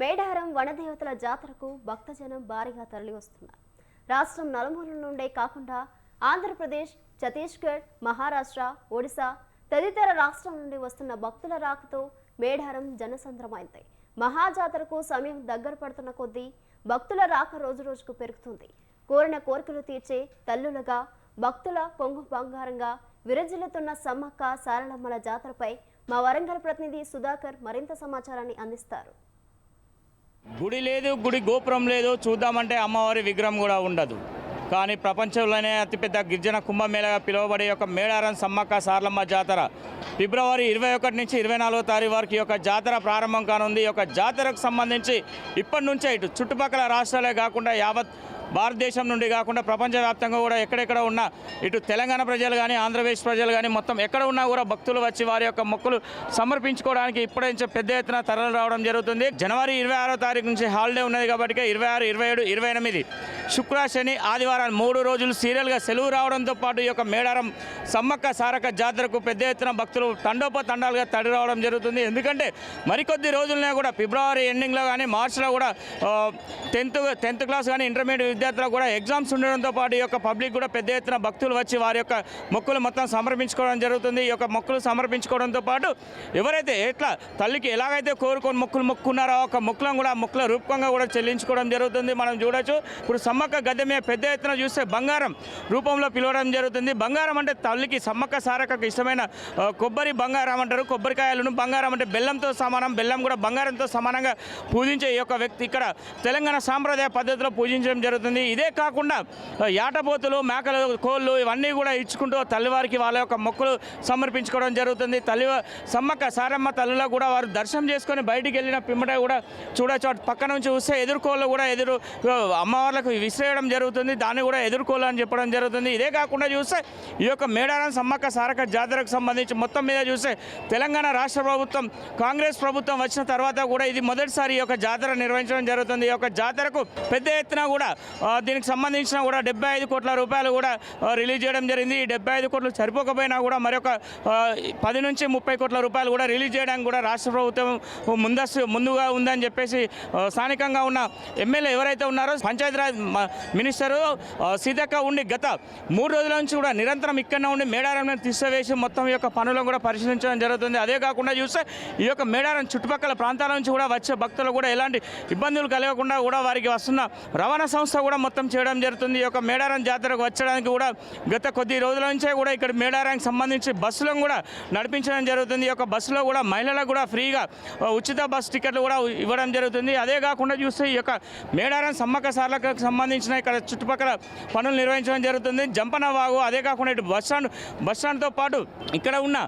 మేడారం వనదేవతల జాతరకు భక్తజనం భారీగా తరలివస్తున్నారు. రాష్ట్రం నలుమూలల నుండే కాకుండా ఆంధ్రప్రదేశ్ ఛత్తీస్గఢ్ మహారాష్ట్ర ఒడిశా తదితర రాష్ట్రాల నుండి వస్తున్న భక్తుల రాకతో మేడారం జనసంద్రమైంది. మహాజాతరకు సమయం దగ్గర పడుతున్న కొద్దీ భక్తుల రాక రోజు రోజుకు పెరుగుతుంది. కోరిన కోరికలు తీర్చే తల్లులుగా భక్తుల కొంగు బంగారంగా విరజిల్లుతున్న సమ్మక్క సారలమ్మల జాతరపై మా వరంగల్ ప్రతినిధి సుధాకర్ మరింత సమాచారాన్ని అందిస్తారు. గుడి లేదు గుడి గోపురం లేదు చూద్దామంటే అమ్మవారి విగ్రహం కూడా ఉండదు. కానీ ప్రపంచంలోనే అతిపెద్ద గిరిజన కుంభమేళగా పిలువబడే యొక్క మేడారం సమ్మక్క సార్లమ్మ జాతర. ఫిబ్రవరి ఇరవై ఒకటి నుంచి ఇరవై నాలుగో తారీఖు వరకు ఈ యొక్క జాతర ప్రారంభం కానుంది. ఈ యొక్క జాతరకు సంబంధించి ఇప్పటి నుంచే ఇటు చుట్టుపక్కల రాష్ట్రాలే కాకుండా యావత్ భారతదేశం నుండి కాకుండా ప్రపంచవ్యాప్తంగా కూడా ఎక్కడెక్కడ ఉన్న ఇటు తెలంగాణ ప్రజలు కానీ ఆంధ్రప్రదేశ్ ప్రజలు కానీ మొత్తం ఎక్కడ ఉన్నా కూడా భక్తులు వచ్చి వారి యొక్క మొక్కులు సమర్పించుకోవడానికి ఇప్పుడే పెద్ద ఎత్తున తరలి రావడం జరుగుతుంది. జనవరి ఇరవై ఆరో తారీఖు నుంచి హాలిడే ఉన్నది కాబట్టి ఇరవై ఆరు ఇరవై ఏడు ఇరవై ఎనిమిది శుక్ర శని ఆదివారాలు మూడు రోజులు సీరియల్గా సెలవు రావడంతో పాటు ఈ యొక్క మేడారం సమ్మక్క సారక్క జాతరకు పెద్ద ఎత్తున భక్తులు తండోపతండాలుగా తడి రావడం జరుగుతుంది. ఎందుకంటే మరికొద్ది రోజులనే కూడా ఫిబ్రవరి ఎండింగ్లో కానీ మార్చిలో కూడా టెన్త్ టెన్త్ క్లాస్ కానీ ఇంటర్మీడియట్ విద్యార్థులకు కూడా ఎగ్జామ్స్ ఉండడంతో పాటు ఈ యొక్క పబ్లిక్ కూడా పెద్ద ఎత్తున భక్తులు వచ్చి వారి యొక్క మొక్కులు మొత్తం సమర్పించుకోవడం జరుగుతుంది. ఈ యొక్క మొక్కులు సమర్పించుకోవడంతో పాటు ఎవరైతే ఎట్లా తల్లికి ఎలాగైతే కోరుకొని మొక్కులు మొక్కున్నారో ఒక మొక్కులను కూడా మొక్కుల రూపకంగా కూడా చెల్లించుకోవడం జరుగుతుంది. మనం చూడొచ్చు. ఇప్పుడు సమ్మక్క గద్దె మీద పెద్ద ఎత్తున చూస్తే బంగారం రూపంలో పిలవడం జరుగుతుంది. బంగారం అంటే తల్లికి సమ్మక్క సారక్కకు ఇష్టమైన కొబ్బరి బంగారం అంటారు. కొబ్బరికాయలను బంగారం అంటే బెల్లంతో సమానం. బెల్లం కూడా బంగారంతో సమానంగా పూజించే ఈ యొక్క వ్యక్తి ఇక్కడ తెలంగాణ సాంప్రదాయ పద్ధతిలో పూజించడం జరుగుతుంది. ఇదే కాకుండా ఆ, మేకలు కోళ్ళు ఇవన్నీ కూడా ఇచ్చుకుంటూ తల్లివారికి వాళ్ళ యొక్క మొక్కులు సమర్పించుకోవడం జరుగుతుంది. తల్లి సమ్మక్క సారమ్మ తల్లిలో కూడా వారు దర్శనం చేసుకొని బయటికి వెళ్ళిన పిమ్మట కూడా చూడొచ్చు పక్క నుంచి చూస్తే ఎదుర్కోళ్ళు కూడా ఎదురు అమ్మవార్లకు విసిరేయడం జరుగుతుంది. దాన్ని కూడా ఎదుర్కోవాలని చెప్పడం జరుగుతుంది. ఇదే కాకుండా చూస్తే ఈ యొక్క మేడారం సమ్మక్క సారక జాతరకు సంబంధించి మొత్తం మీద చూస్తే తెలంగాణ రాష్ట్ర ప్రభుత్వం కాంగ్రెస్ ప్రభుత్వం వచ్చిన తర్వాత కూడా ఇది మొదటిసారి ఈ యొక్క జాతర నిర్వహించడం జరుగుతుంది. ఈ యొక్క జాతరకు పెద్ద ఎత్తున కూడా దీనికి సంబంధించిన కూడా డెబ్బై ఐదు కోట్ల రూపాయలు కూడా రిలీజ్ చేయడం జరిగింది. ఈ డెబ్బై ఐదు కోట్లు సరిపోకపోయినా కూడా మరొక పది నుంచి ముప్పై కోట్ల రూపాయలు కూడా రిలీజ్ చేయడానికి కూడా రాష్ట్ర ప్రభుత్వం ముందస్తు ముందుగా ఉందని చెప్పేసి స్థానికంగా ఉన్న ఎమ్మెల్యే ఎవరైతే ఉన్నారో పంచాయతీరాజ్ మినిస్టరు సీతక్క ఉండి గత మూడు రోజుల నుంచి కూడా నిరంతరం ఇక్కడనే ఉండి మేడారం తీసివేసి మొత్తం ఈ యొక్క పనులను కూడా పరిశీలించడం జరుగుతుంది. అదే కాకుండా చూస్తే ఈ యొక్క మేడారం చుట్టుపక్కల ప్రాంతాల నుంచి కూడా వచ్చే భక్తులు కూడా ఎలాంటి ఇబ్బందులు కలగకుండా కూడా వారికి వస్తున్న రవాణా సంస్థ కూడా మొత్తం చేయడం జరుగుతుంది. ఈ యొక్క మేడారం జాతరకు వచ్చడానికి కూడా గత కొద్ది రోజుల నుంచే కూడా ఇక్కడ మేడారానికి సంబంధించి బస్సులను కూడా నడిపించడం జరుగుతుంది. ఈ యొక్క బస్సులో కూడా మహిళలకు కూడా ఫ్రీగా ఉచిత బస్ టికెట్లు కూడా ఇవ్వడం జరుగుతుంది. అదే కాకుండా చూస్తే ఈ యొక్క మేడారం సమ్మక్క సార్లకు సంబంధించిన ఇక్కడ చుట్టుపక్కల పనులు నిర్వహించడం జరుగుతుంది. జంపన వాగు అదే కాకుండా ఇటు బస్ స్టాండ్ బస్ పాటు ఇక్కడ ఉన్న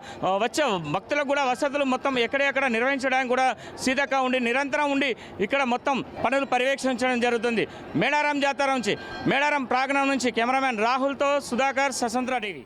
వచ్చే భక్తులకు కూడా వసతులు మొత్తం ఎక్కడెక్కడ నిర్వహించడానికి కూడా సీతక్క ఉండి నిరంతరం ఉండి ఇక్కడ మొత్తం పనులు పర్యవేక్షించడం జరుగుతుంది. మేడారం జాతర నుంచి మేడారం ప్రాంగణం నుంచి కెమెరామెన్ రాహుల్తో సుధాకర్ ససంత్ర టీవీ.